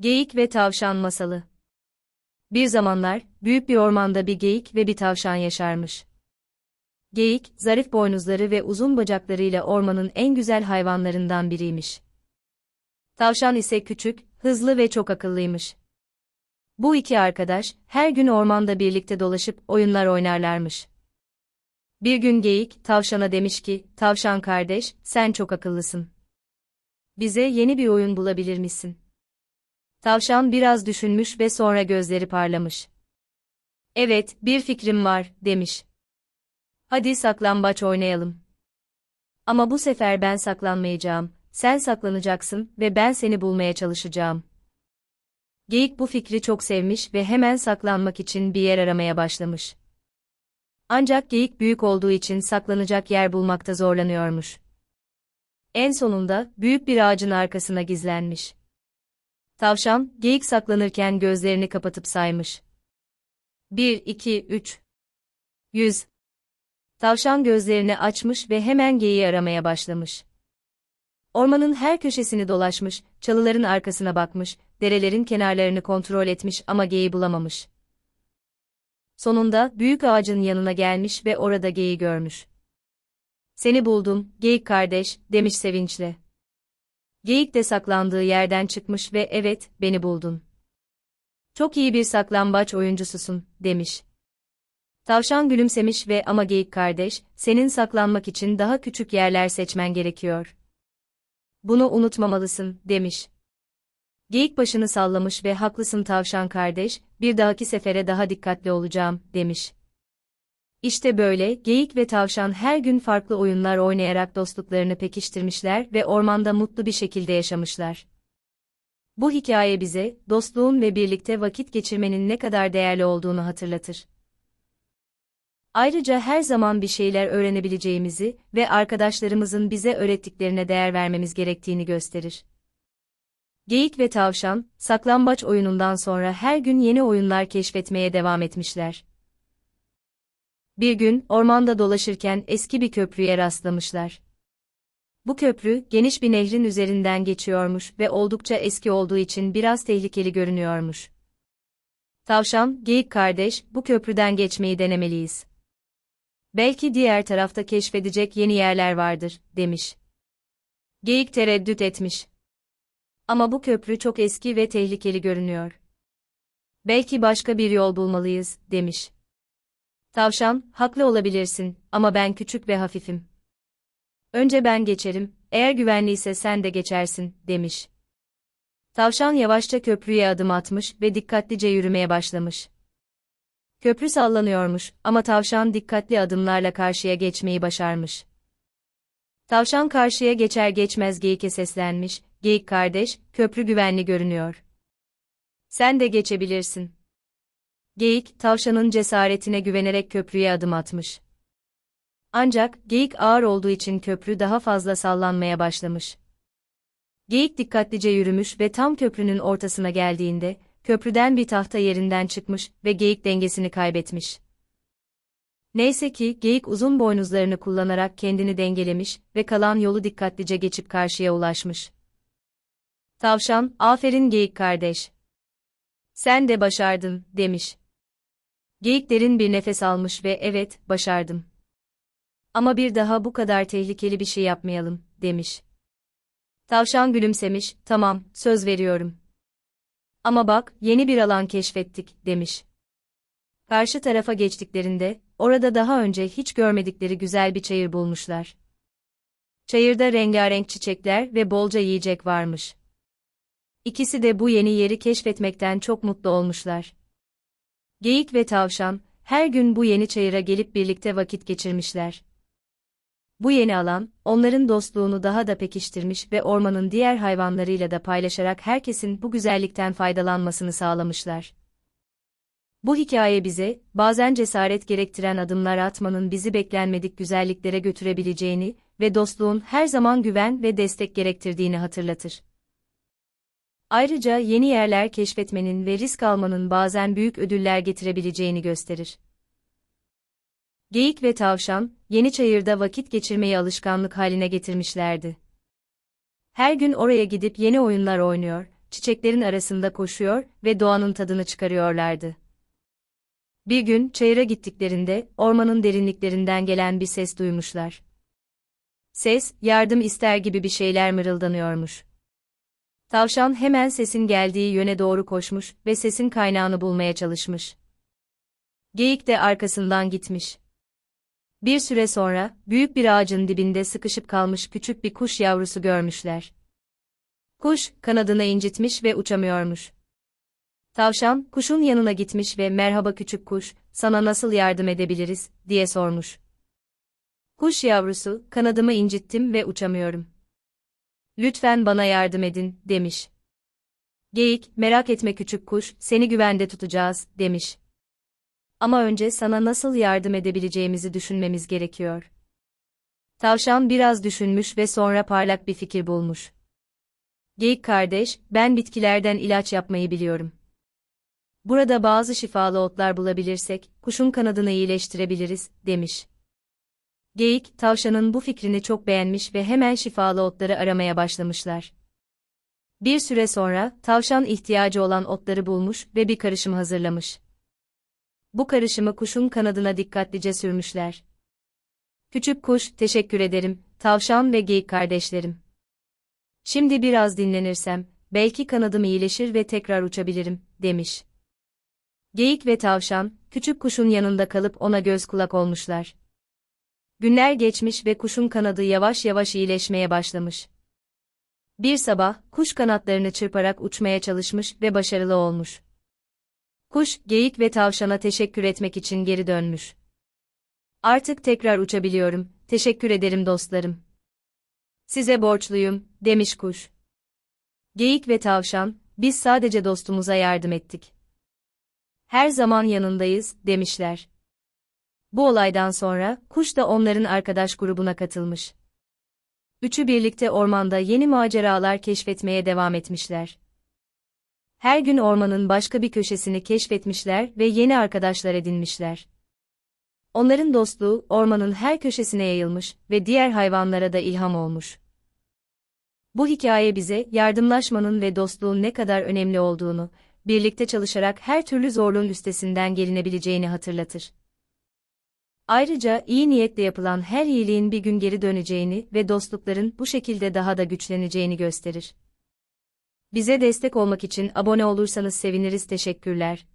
Geyik ve Tavşan Masalı Bir zamanlar, büyük bir ormanda bir geyik ve bir tavşan yaşarmış. Geyik, zarif boynuzları ve uzun bacaklarıyla ormanın en güzel hayvanlarından biriymiş. Tavşan ise küçük, hızlı ve çok akıllıymış. Bu iki arkadaş, her gün ormanda birlikte dolaşıp oyunlar oynarlarmış. Bir gün geyik, tavşana demiş ki, tavşan kardeş, sen çok akıllısın. Bize yeni bir oyun bulabilir misin? Tavşan biraz düşünmüş ve sonra gözleri parlamış. Evet, bir fikrim var, demiş. Hadi saklambaç oynayalım. Ama bu sefer ben saklanmayacağım, sen saklanacaksın ve ben seni bulmaya çalışacağım. Geyik bu fikri çok sevmiş ve hemen saklanmak için bir yer aramaya başlamış. Ancak geyik büyük olduğu için saklanacak yer bulmakta zorlanıyormuş. En sonunda büyük bir ağacın arkasına gizlenmiş. Tavşan, geyik saklanırken gözlerini kapatıp saymış. 1, 2, 3. 100. Tavşan gözlerini açmış ve hemen geyiği aramaya başlamış. Ormanın her köşesini dolaşmış, çalıların arkasına bakmış, derelerin kenarlarını kontrol etmiş ama geyiği bulamamış. Sonunda büyük ağacın yanına gelmiş ve orada geyiği görmüş. Seni buldum, geyik kardeş, demiş sevinçle. Geyik de saklandığı yerden çıkmış ve evet, beni buldun. Çok iyi bir saklambaç oyuncususun, demiş. Tavşan gülümsemiş ve ama geyik kardeş, senin saklanmak için daha küçük yerler seçmen gerekiyor. Bunu unutmamalısın, demiş. Geyik başını sallamış ve haklısın tavşan kardeş, bir dahaki sefere daha dikkatli olacağım, demiş. İşte böyle, geyik ve tavşan her gün farklı oyunlar oynayarak dostluklarını pekiştirmişler ve ormanda mutlu bir şekilde yaşamışlar. Bu hikaye bize, dostluğun ve birlikte vakit geçirmenin ne kadar değerli olduğunu hatırlatır. Ayrıca her zaman bir şeyler öğrenebileceğimizi ve arkadaşlarımızın bize öğrettiklerine değer vermemiz gerektiğini gösterir. Geyik ve tavşan, saklambaç oyunundan sonra her gün yeni oyunlar keşfetmeye devam etmişler. Bir gün, ormanda dolaşırken eski bir köprüye rastlamışlar. Bu köprü, geniş bir nehrin üzerinden geçiyormuş ve oldukça eski olduğu için biraz tehlikeli görünüyormuş. Tavşan, geyik kardeş, bu köprüden geçmeyi denemeliyiz. Belki diğer tarafta keşfedecek yeni yerler vardır, demiş. Geyik tereddüt etmiş. Ama bu köprü çok eski ve tehlikeli görünüyor. Belki başka bir yol bulmalıyız, demiş. Tavşan, haklı olabilirsin ama ben küçük ve hafifim. Önce ben geçerim, eğer güvenliyse sen de geçersin, demiş. Tavşan yavaşça köprüye adım atmış ve dikkatlice yürümeye başlamış. Köprü sallanıyormuş ama tavşan dikkatli adımlarla karşıya geçmeyi başarmış. Tavşan karşıya geçer geçmez geyike seslenmiş, geyik kardeş, köprü güvenli görünüyor. Sen de geçebilirsin. Geyik, tavşanın cesaretine güvenerek köprüye adım atmış. Ancak, geyik ağır olduğu için köprü daha fazla sallanmaya başlamış. Geyik dikkatlice yürümüş ve tam köprünün ortasına geldiğinde, köprüden bir tahta yerinden çıkmış ve geyik dengesini kaybetmiş. Neyse ki, geyik uzun boynuzlarını kullanarak kendini dengelemiş ve kalan yolu dikkatlice geçip karşıya ulaşmış. Tavşan, aferin geyik kardeş. Sen de başardın, demiş. Geyik derin bir nefes almış ve evet, başardım. Ama bir daha bu kadar tehlikeli bir şey yapmayalım, demiş. Tavşan gülümsemiş, tamam, söz veriyorum. Ama bak, yeni bir alan keşfettik, demiş. Karşı tarafa geçtiklerinde, orada daha önce hiç görmedikleri güzel bir çayır bulmuşlar. Çayırda rengarenk çiçekler ve bolca yiyecek varmış. İkisi de bu yeni yeri keşfetmekten çok mutlu olmuşlar. Geyik ve tavşan, her gün bu yeni çayıra gelip birlikte vakit geçirmişler. Bu yeni alan, onların dostluğunu daha da pekiştirmiş ve ormanın diğer hayvanlarıyla da paylaşarak herkesin bu güzellikten faydalanmasını sağlamışlar. Bu hikaye bize, bazen cesaret gerektiren adımlar atmanın bizi beklenmedik güzelliklere götürebileceğini ve dostluğun her zaman güven ve destek gerektirdiğini hatırlatır. Ayrıca yeni yerler keşfetmenin ve risk almanın bazen büyük ödüller getirebileceğini gösterir. Geyik ve tavşan, yeni çayırda vakit geçirmeyi alışkanlık haline getirmişlerdi. Her gün oraya gidip yeni oyunlar oynuyor, çiçeklerin arasında koşuyor ve doğanın tadını çıkarıyorlardı. Bir gün çayıra gittiklerinde ormanın derinliklerinden gelen bir ses duymuşlar. Ses, yardım ister gibi bir şeyler mırıldanıyormuş. Tavşan hemen sesin geldiği yöne doğru koşmuş ve sesin kaynağını bulmaya çalışmış. Geyik de arkasından gitmiş. Bir süre sonra, büyük bir ağacın dibinde sıkışıp kalmış küçük bir kuş yavrusu görmüşler. Kuş, kanadını incitmiş ve uçamıyormuş. Tavşan, kuşun yanına gitmiş ve merhaba küçük kuş, sana nasıl yardım edebiliriz, diye sormuş. Kuş yavrusu, kanadımı incittim ve uçamıyorum. Lütfen bana yardım edin, demiş. Geyik, merak etme küçük kuş, seni güvende tutacağız, demiş. Ama önce sana nasıl yardım edebileceğimizi düşünmemiz gerekiyor. Tavşan biraz düşünmüş ve sonra parlak bir fikir bulmuş. Geyik kardeş, ben bitkilerden ilaç yapmayı biliyorum. Burada bazı şifalı otlar bulabilirsek, kuşun kanadını iyileştirebiliriz, demiş. Geyik, tavşanın bu fikrini çok beğenmiş ve hemen şifalı otları aramaya başlamışlar. Bir süre sonra, tavşan ihtiyacı olan otları bulmuş ve bir karışım hazırlamış. Bu karışımı kuşun kanadına dikkatlice sürmüşler. Küçük kuş, teşekkür ederim, tavşan ve geyik kardeşlerim. Şimdi biraz dinlenirsem, belki kanadım iyileşir ve tekrar uçabilirim, demiş. Geyik ve tavşan, küçük kuşun yanında kalıp ona göz kulak olmuşlar. Günler geçmiş ve kuşun kanadı yavaş yavaş iyileşmeye başlamış. Bir sabah, kuş kanatlarını çırparak uçmaya çalışmış ve başarılı olmuş. Kuş, geyik ve tavşana teşekkür etmek için geri dönmüş. Artık tekrar uçabiliyorum, teşekkür ederim dostlarım. Size borçluyum, demiş kuş. Geyik ve tavşan, biz sadece dostumuza yardım ettik. Her zaman yanındayız, demişler. Bu olaydan sonra, kuş da onların arkadaş grubuna katılmış. Üçü birlikte ormanda yeni maceralar keşfetmeye devam etmişler. Her gün ormanın başka bir köşesini keşfetmişler ve yeni arkadaşlar edinmişler. Onların dostluğu ormanın her köşesine yayılmış ve diğer hayvanlara da ilham olmuş. Bu hikaye bize yardımlaşmanın ve dostluğun ne kadar önemli olduğunu, birlikte çalışarak her türlü zorluğun üstesinden gelinebileceğini hatırlatır. Ayrıca iyi niyetle yapılan her iyiliğin bir gün geri döneceğini ve dostlukların bu şekilde daha da güçleneceğini gösterir. Bize destek olmak için abone olursanız seviniriz teşekkürler.